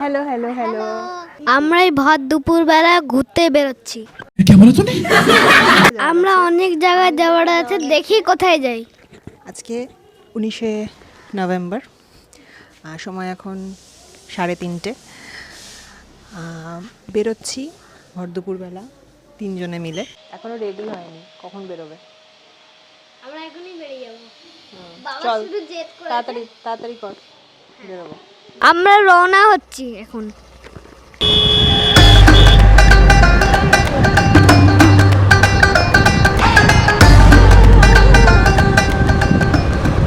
Hello hello hello আমরা এই ভর দুপুরবেলা ঘুরতে বেরোচ্ছি। আমরা অনেক জায়গায় যাওয়ার আছে দেখি কোথায় যাই। আজকে উনিশে নভেম্বর সময় এখন সাড়ে তিনটে। বেরোচ্ছি ভর দুপুরবেলা তিনজনে মিলে। এখনও রেডি হয়নি কখন বেরোবে? আমরা এখনই বেরিয়ে যাব। চল তাড়াতাড়ি তাড়াতাড়ি কর বেরোবো। আমরা রওনা হচ্ছি এখন।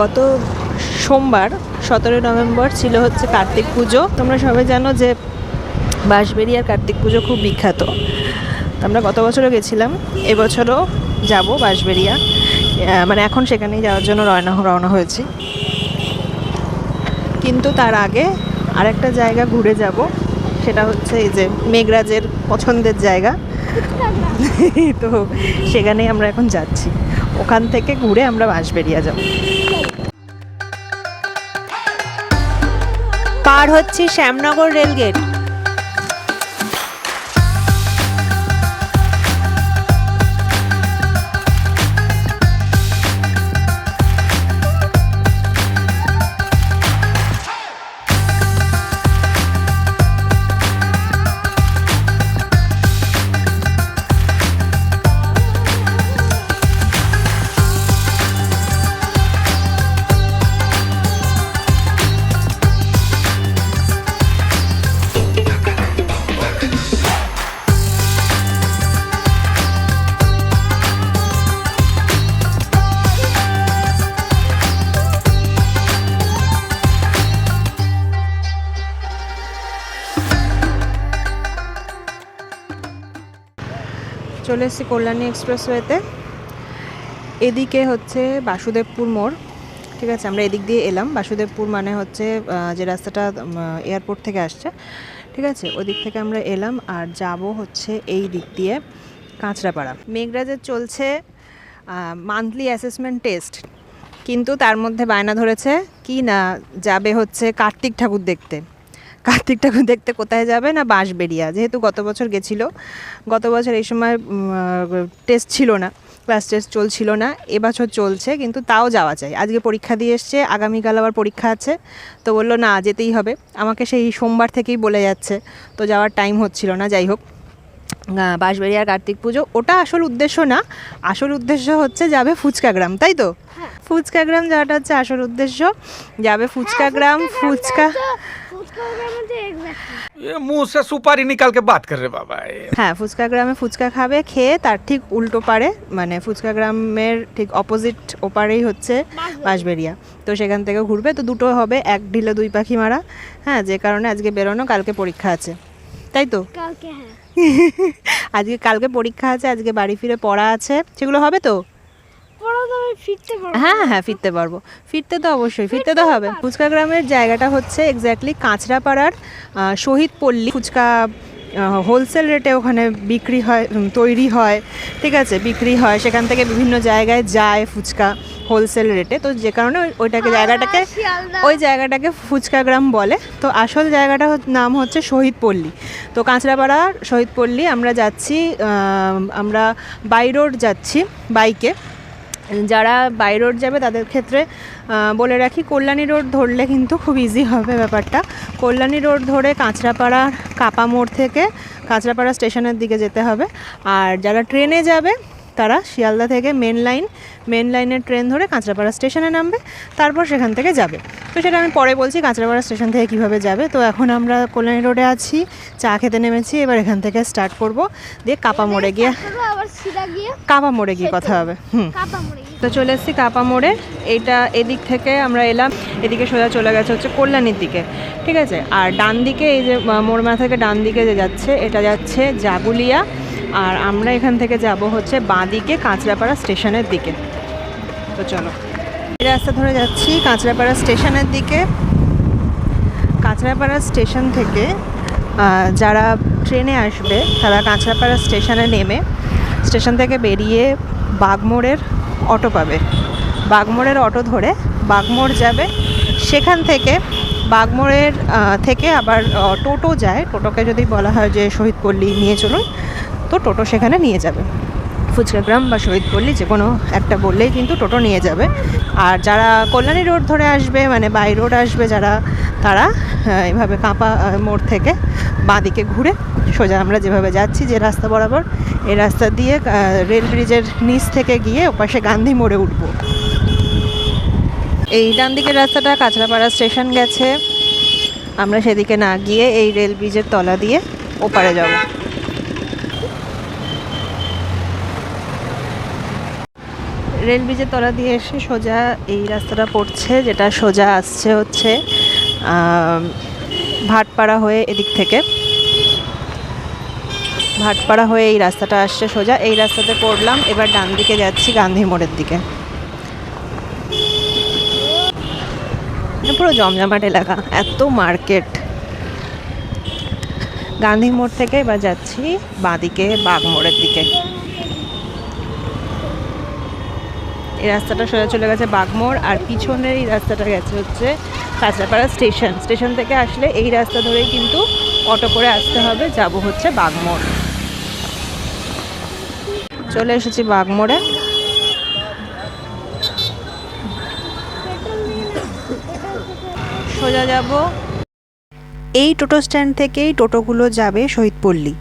গত সোমবার সতেরোই নভেম্বর ছিল হচ্ছে কার্তিক পুজো। তোমরা সবাই জানো যে বাঁশবেরিয়ার কার্তিক পুজো খুব বিখ্যাত। আমরা গত বছরও গেছিলাম এবছরও যাব বাঁশবেরিয়া আহ, মানে এখন সেখানেই যাওয়ার জন্য রওনা রওনা হয়েছি। কিন্তু তার আগে আরেকটা জায়গা ঘুরে যাব। সেটা হচ্ছে এই যে মেঘরাজের পছন্দের জায়গা। তো সেখানে আমরা এখন যাচ্ছি। ওখান থেকে ঘুরে আমরা বাঁশবেরিয়া যাব। পার হচ্ছে শ্যামনগর রেলগেট। চলে এসেছি কল্যাণী এক্সপ্রেসওয়েতে। এদিকে হচ্ছে বাসুদেবপুর মোড়, ঠিক আছে? আমরা এদিক দিয়ে এলাম। বাসুদেবপুর মানে হচ্ছে যে রাস্তাটা এয়ারপোর্ট থেকে আসছে, ঠিক আছে? ওই দিক থেকে আমরা এলাম আর যাব হচ্ছে এই দিক দিয়ে কাঁচরাপাড়া। মেঘরাজের চলছে মান্থলি অ্যাসেসমেন্ট টেস্ট কিন্তু তার মধ্যে বায়না ধরেছে, কি না যাবে হচ্ছে কার্তিক ঠাকুর দেখতে। কার্তিক ঠাকুর দেখতে কোথায় যাবে না বাঁশবেরিয়া যেহেতু গত বছর গেছিল। গত বছর এই সময় টেস্ট ছিল না। ক্লাস টেস্ট চলছিল না। এবছর চলছে কিন্তু তাও যাওয়া চাই। আজকে পরীক্ষা দিয়ে এসছে আগামীকাল আবার পরীক্ষা আছে। তো বলল না যেতেই হবে। আমাকে সেই সোমবার থেকেই বলে যাচ্ছে। তো যাওয়ার টাইম হচ্ছিল না যাই হোক। বাঁশবেড়িয়ার কার্তিক পুজো। ওটা আসল উদ্দেশ্য না। আসল উদ্দেশ্য হচ্ছে যাবে ফুচকা গ্রাম তাই তো? ফুচকা গ্রাম যাওয়াটা হচ্ছে আসল উদ্দেশ্য। যাবে ফুচকা গ্রাম ফুচকা ये मुंह से सुपारी निकाल के बात कर रहे बाबा ये হ্যাঁ ফুচকা গ্রামে ফুচকা খাবে খেয়ে তার ঠিক উল্টো পারে মানে ফুচকা গ্রামের ঠিক অপোজিট ওপারেই হচ্ছে বাঁশবেরিয়া তো সেখান থেকে ঘুরবে তো দুটো হবে এক ঢিলে দুই পাখি মারা হ্যাঁ যে কারণে আজকে বেরোনো কালকে পরীক্ষা আছে তাই তো কালকে হ্যাঁ আজকে কালকে পরীক্ষা আছে আজকে বাড়ি ফিরে পড়া আছে সেগুলো হবে তো পরে তো আমি ফিরতে পারব। হ্যাঁ হ্যাঁ ফিরতে পারব। ফিরতে তো অবশ্যই ফিরতে তো হবে। ফুচকা গ্রামের জায়গাটা হচ্ছে এক্স্যাক্টলি কাঁচরাপাড়ার শহীদ পল্লী। ফুচকা হোলসেল রেটে ওখানে বিক্রি হয় তৈরি হয় ঠিক আছে? বিক্রি হয়। সেখান থেকে বিভিন্ন জায়গায় যায় ফুচকা হোলসেল রেটে তো যে কারণে ওইটাকে জায়গাটাকে ওই জায়গাটাকে ফুচকা গ্রাম বলে। তো আসল জায়গাটা নাম হচ্ছে শহীদ পল্লী। তো কাঁচরাপাড়া শহীদ পল্লী আমরা যাচ্ছি আমরা বাই রোড যাচ্ছি বাইকে। যারা বাই রোড যাবে তাদের ক্ষেত্রে বলে রাখি, কল্যাণী রোড ধরলে কিন্তু খুব ইজি হবে ব্যাপারটা। কল্যাণী রোড ধরে কাঁচরাপাড়ার কাপা মোড় থেকে কাঁচরাপাড়া স্টেশনের দিকে যেতে হবে। আর যারা ট্রেনে যাবে তারা শিয়ালদা থেকে মেন লাইন মেন লাইনের ট্রেন ধরে কাঁচরাপাড়া স্টেশনে নামবে তারপর সেখান থেকে যাবে। তো সেটা আমি পরে বলছি কাঁচরাপাড়া স্টেশন থেকে কীভাবে যাবে। তো এখন আমরা কল্যাণী রোডে আছি চা খেতে নেমেছি এবার এখান থেকে স্টার্ট করব। দিয়ে কাপা মোড়ে গিয়ে কাপা মোড়ে গিয়ে কথা হবে। হুম। তো চলে এসেছি কাপা মোড়ে। এইটা এদিক থেকে আমরা এলাম এদিকে সোজা চলে গেছে হচ্ছে কল্যাণীর দিকে ঠিক আছে? আর ডান দিকে এই যে আহ, মোড়মা থেকে ডান দিকে যে যাচ্ছে এটা যাচ্ছে জাগুলিয়া। আর আমরা এখান থেকে যাব হচ্ছে বাঁ দিকে কাঁচরাপাড়া স্টেশনের দিকে। তো চলো। এই রাস্তা ধরে যাচ্ছি কাঁচরাপাড়া স্টেশনের দিকে। কাঁচরাপাড়া স্টেশন থেকে যারা ট্রেনে আসবে, তারা কাঁচরাপাড়া স্টেশনে নেমে স্টেশন থেকে বেরিয়ে বাগমোড়ের অটো পাবে। বাগমোড়ের অটো ধরে বাগমোড় যাবে। সেখান থেকে বাগমোড়ের থেকে আবার টোটো যায়। টোটোকে যদি বলা হয় যে শহীদ পল্লী নিয়ে চলুন। তো টোটো সেখানে নিয়ে যাবে। ফুচকাগ্রাম বা শহীদপল্লী যে কোনো একটা বললেই কিন্তু টোটো নিয়ে যাবে। আর যারা কল্যাণী রোড ধরে আসবে মানে বাই রোড আসবে যারা, তারা এভাবে কাঁপা মোড় থেকে বাঁদিকে ঘুরে সোজা আমরা যেভাবে যাচ্ছি যে রাস্তা বরাবর, এই রাস্তা দিয়ে রেল ব্রিজের নিচ থেকে গিয়ে ওপাশে গান্ধী মোড়ে উঠবো। এই ডান দিকের রাস্তাটা কাঁচরাপাড়া স্টেশন গেছে। আমরা সেদিকে না গিয়ে এই রেল ব্রিজের তলা দিয়ে ওপারে যাব। রেল ব্রিজের তলা দিয়ে এসে সোজা এই রাস্তাটা পড়ছে, যেটা সোজা আসছে হচ্ছে ভাটপাড়া হয়ে এদিক থেকে। ভাটপাড়া হয়ে এই রাস্তাটা আসছে সোজা। এই রাস্তাতে পড়লাম, এবার ডান দিকে যাচ্ছি গান্ধী মোড়ের দিকে। পুরো জমজমাট এলাকা, এত মার্কেট। গান্ধী মোড় থেকে এবার যাচ্ছি বাঁদিকে, বাঘ মোড়ের দিকে। এই রাস্তাটা সোজা চলে গেছে বাঘমোড় আর পিছনের এই রাস্তাটা গেছে হচ্ছে কাঁচরাপাড়া স্টেশন। স্টেশন থেকে আসলে এই রাস্তা ধরেই কিন্তু অটো করে আসতে হবে, যাব হচ্ছে বাঘমোড়। চলে এসেছি বাঘমোড়ে। সোজা যাব। এই টোটো স্ট্যান্ড থেকেই টোটোগুলো যাবে শহীদপল্লী।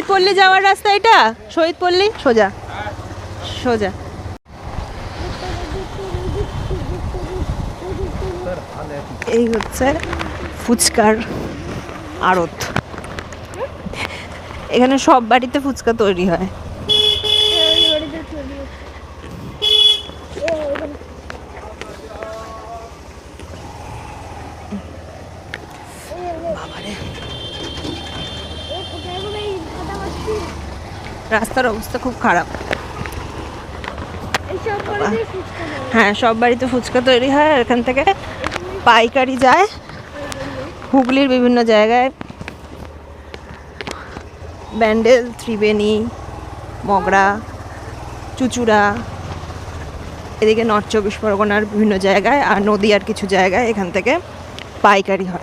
শহীদপল্লী যাওয়ার রাস্তা এটা? শহীদ পল্লী? সোজা। সোজা। এই হচ্ছে ফুচকার আড়ত। এখানে সব বাড়িতে ফুচকা তৈরি হয়। রাস্তার অবস্থা খুব খারাপ। হ্যাঁ। সব বাড়িতে ফুচকা তৈরি হয় আর এখান থেকে পাইকারি যায়। হুগলির বিভিন্ন জায়গায়। ব্যান্ডেল ত্রিবেণী মগরা চুচুড়া এদিকে নর্থ চব্বিশ পরগনার বিভিন্ন জায়গায় আর নদীয়ার কিছু জায়গায় এখান থেকে পাইকারি হয়।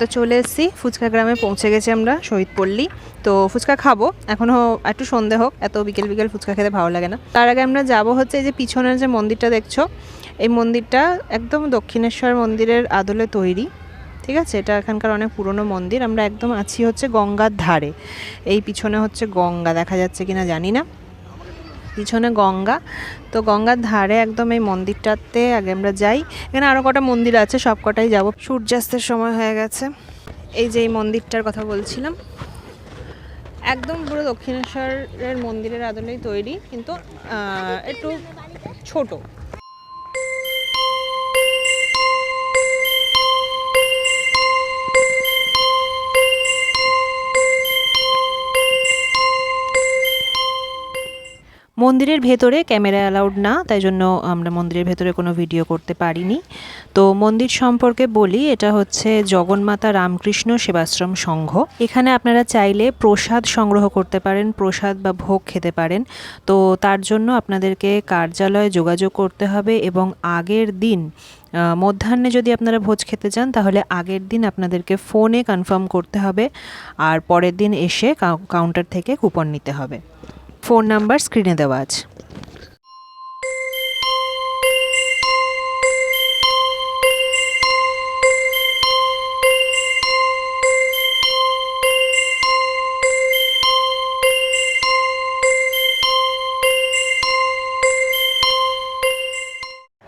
তো চলে এসেছি। ফুচকা গ্রামে পৌঁছে গেছি আমরা, শহীদ শহীদপল্লী তো ফুচকা খাব। এখনও একটু সন্ধে হোক, এত বিকেল বিকেল ফুচকা খেতে ভালো লাগে না। তার আগে আমরা যাব হচ্ছে এই যে পিছনের যে মন্দিরটা দেখছ, এই মন্দিরটা একদম দক্ষিণেশ্বর মন্দিরের আদলে তৈরি, ঠিক আছে? এটা এখানকার অনেক পুরনো মন্দির। আমরা একদম আছি হচ্ছে গঙ্গার ধারে। এই পিছনে হচ্ছে গঙ্গা, দেখা যাচ্ছে কিনা জানি না। পিছনে গঙ্গা। তো গঙ্গার ধারে একদম এই মন্দিরটাতে আগে আমরা যাই। এখানে আরও কটা মন্দির আছে সব কটাই যাব। সূর্যাস্তের সময় হয়ে গেছে। এই যে এই মন্দিরটার কথা বলছিলাম। একদম পুরো দক্ষিণেশ্বরের মন্দিরের আদলেই তৈরি, কিন্তু একটু ছোট। মন্দিরের ভেতরে ক্যামেরা অ্যালাউড না, তাই জন্য আমরা মন্দিরের ভেতরে কোনো ভিডিও করতে পারিনি। তো মন্দির সম্পর্কে বলি, এটা হচ্ছে জগন্মাতা রামকৃষ্ণ সেবাশ্রম সংঘ। এখানে আপনারা চাইলে প্রসাদ সংগ্রহ করতে পারেন, প্রসাদ বা ভোগ খেতে পারেন। তো তার জন্য আপনাদেরকে কার্যালয়ে যোগাযোগ করতে হবে এবং আগের দিন মধ্যাহ্নে যদি আপনারা ভোজ খেতে চান, তাহলে আগের দিন আপনাদেরকে ফোনে কনফার্ম করতে হবে। আর পরের দিন এসে কাউ- কাউন্টার থেকে কুপন নিতে হবে। ফোন নাম্বার স্ক্রিনে দেওয়া আছে।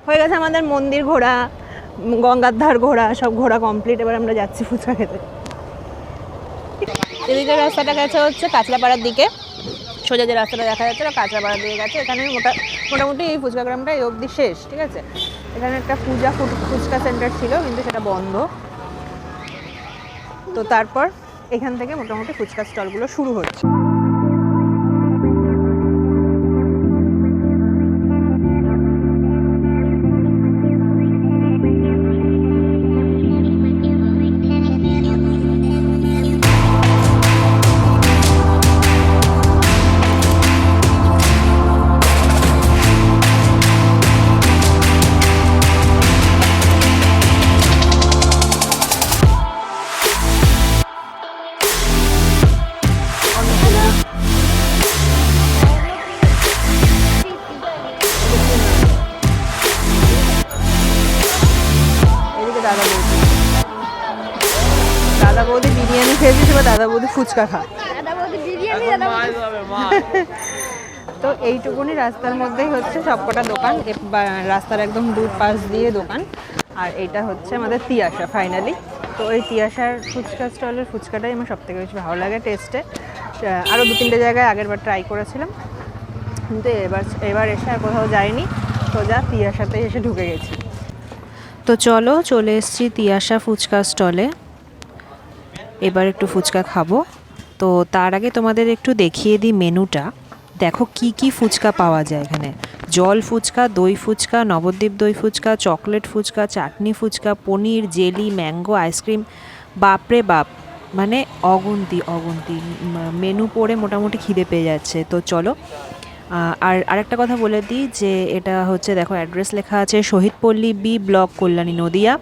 হয়ে গেছে আমাদের মন্দির ঘোরা, গঙ্গার ধার ঘোরা, সব ঘোরা কমপ্লিট এবার আমরা যাচ্ছি ফুচকা খেতে। এদিকে রাস্তাটা গেছে হচ্ছে কাঁচলাপাড়ার দিকে। সোজা যে রাস্তাটা দেখা যাচ্ছে ওটা কাঁচরাপাড়ার দিয়ে গেছে। এখানে মোটা মোটামুটি এই ফুচকা গ্রামটা এই অবধি শেষ, ঠিক আছে? এখানে একটা পূজা ফুচকা সেন্টার ছিল, কিন্তু সেটা বন্ধ। তো তারপর এখান থেকে মোটামুটি ফুচকা স্টলগুলো শুরু হচ্ছে। ফুচকা খা তো এইটুকুনি রাস্তার মধ্যেই হচ্ছে সবকটা দোকান রাস্তার একদম দু পাশ দিয়ে দোকান। আর এইটা হচ্ছে আমাদের তিয়াশা ফাইনালি তো ওই তিয়াশার ফুচকা স্টলের ফুচকাটাই আমার সব থেকে বেশি ভালো লাগে টেস্টে। আরও দু তিনটে জায়গায় আগেরবার ট্রাই করেছিলাম। কিন্তু এবার এবার এসে আর কোথাও যাইনি। সোজা তিয়াশাতেই এসে ঢুকে গেছি। তো চলো চলে এসেছি তিয়াশা ফুচকা স্টলে। এবার একটু ফুচকা খাব। তো তার আগে তোমাদের একটু দেখিয়ে দিই মেনুটা। দেখো কি কি ফুচকা পাওয়া যায় এখানে। জল ফুচকা, দই ফুচকা, নবদ্বীপ দই fuchka, chocolate fuchka, chutney fuchka, paneer, jelly, mango, ice cream. বাপরে বাপ! মানে অগুন্তি অগুন্তি। মেনু পড়ে মোটামুটি খিদে পেয়ে যাচ্ছে। তো চলো। আর আরেকটা কথা বলে দিই যে এটা হচ্ছে, দেখো অ্যাড্রেস লেখা আছে, শহীদপল্লী বি ব্লক, কল্যাণী নদিয়া।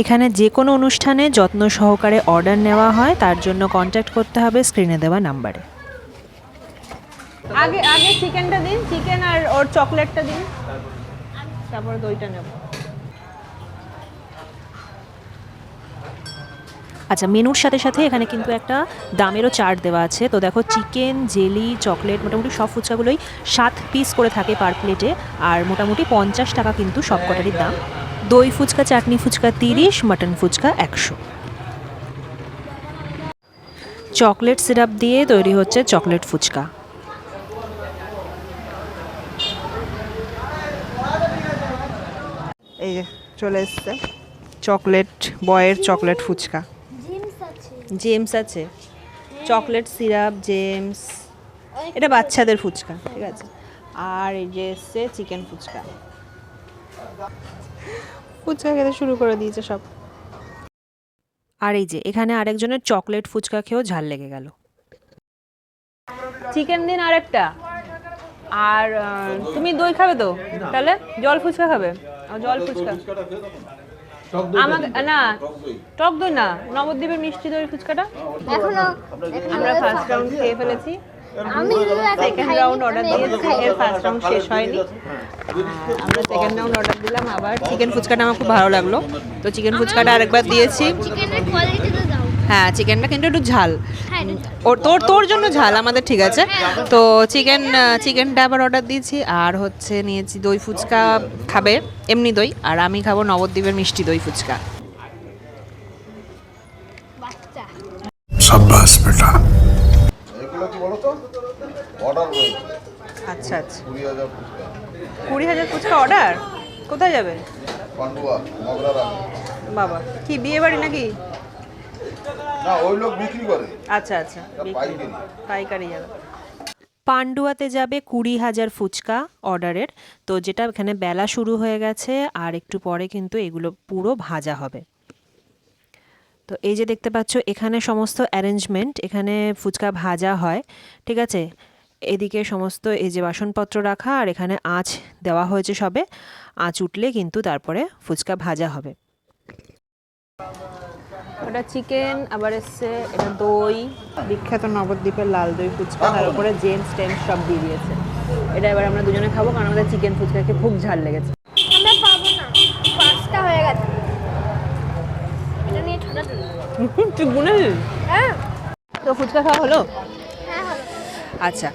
এখানে যে কোনো অনুষ্ঠানে যত্ন সহকারে অর্ডার নেওয়া হয় তার জন্য কন্ট্যাক্ট করতে হবে স্ক্রিনে দেওয়া নাম্বারে আগে আগে চিকেনটা দিন চিকেন আর ওর চকলেটটা দিন। তারপর দইটা নেব। আচ্ছা মেনুর সাথে সাথে এখানে কিন্তু একটা দামেরও চার্ট দেওয়া আছে। তো দেখো চিকেন জেলি চকলেট মোটামুটি সব ফুচকাগুলোই সাত পিস করে থাকে পার প্লেটে আর মোটামুটি পঞ্চাশ টাকা কিন্তু সব কটারই দাম। দই ফুচকা চাটনি ফুচকা তিরিশ মাটন ফুচকা একশো। চকলেট সিরাপ দিয়ে তৈরি হচ্ছে চকলেট ফুচকা। এই যে চলে এসছে চকলেট বয়ের চকলেট ফুচকা। জেমস আছে। Chocolate syrup Gems. এটা বাচ্চাদের ফুচকা ঠিক আছে। আর এই যে এসছে চিকেন ফুচকা। ফুচকা খেতে শুরু করে দিয়েছে সব। আর এই যে এখানে আরেকজনের চকলেট ফুচকা খেয়েও ঝাল লেগে গেল। চিকেন দিন আরেকটা। আর তুমি দই খাবে তো? তাহলে জল ফুচকা খাবে। ও, জল ফুচকা। আমাকে না টক দই। না নবদ্বীপের মিষ্টি দই ফুচকাটা। এখনও আমরা ফার্স্ট রাউন্ড খেয়ে ফেলেছি। সেকেন্ড রাউন্ড অর্ডার দিয়েছি এর ফার্স্ট রাউন্ড শেষ হয়নি। আমরা সেকেন্ড রাউন্ড অর্ডার দিলাম আবার চিকেন ফুচকাটা আমার খুব ভালো লাগল। তো চিকেন ফুচকাটা আরেকবার দিয়েছি। হ্যাঁ চিকেনটা কিন্তু একটু ঝাল। ওর তোর তোর জন্য ঝাল আমাদের ঠিক আছে। তো চিকেন চিকেনটা আবার অর্ডার দিয়েছি আর হচ্ছে নিয়েছি দই ফুচকা খাবে এমনি দই আর আমি খাব নবদ্বীপের মিষ্টি দই ফুচকা। সাব্বাস বেটা। অর্ডার রয়েছে আচ্ছা আচ্ছা। কুড়ি হাজার ফুচকা। কুড়ি হাজার ফুচকা অর্ডার? কোথায় যাবে পান্ডুয়া মগরারা বাবা কি বিয়ে বাড়ি নাকি? না ওই লোক বিক্রি করে। আচ্ছা আচ্ছা পাইকারি। পাইকারি যাবে। পান্ডুয়াতে যাবে কুড়ি হাজার ফুচকা অর্ডারের। তো যেটা এখানে বেলা শুরু হয়ে গেছে আর একটু পরে কিন্তু এগুলো পুরো ভাজা হবে। তো এই যে দেখতে পাচ্ছ এখানে সমস্ত অ্যারেঞ্জমেন্ট এখানে ফুচকা ভাজা হয় ঠিক আছে? এদিকে সমস্ত এই যে বাসনপত্র রাখা আর এখানে আঁচ দেওয়া হয়েছে সবে। আঁচ উঠলে কিন্তু তারপরে ফুচকা ভাজা হবে। ওটা চিকেন আবার এসছে এটা দই। বিখ্যাত নবদ্বীপের লাল দই ফুচকা তার উপরে জেমস টেমস সব দিয়ে দিয়েছে। এটা এবার আমরা দুজনে খাব কারণ আমাদের চিকেন ফুচকা খেয়ে খুব ঝাল লেগেছে। আমরা পাবো না। পাঁচটা হয়ে গেছে। এটা নিয়ে ঠান্ডা তুই গুনে হ্যাঁ। তো ফুচকা খাওয়া হলো? হ্যাঁ হলো। আচ্ছা।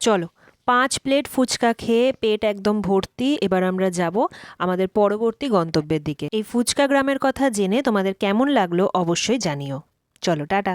চলো, পাঁচ প্লেট ফুচকা খেয়ে পেট একদম ভর্তি, এবার আমরা যাব আমাদের পরবর্তী গন্তব্যের দিকে। এই ফুচকা গ্রামের কথা জেনে তোমাদের কেমন লাগল অবশ্যই জানিও। চলো, টাটা।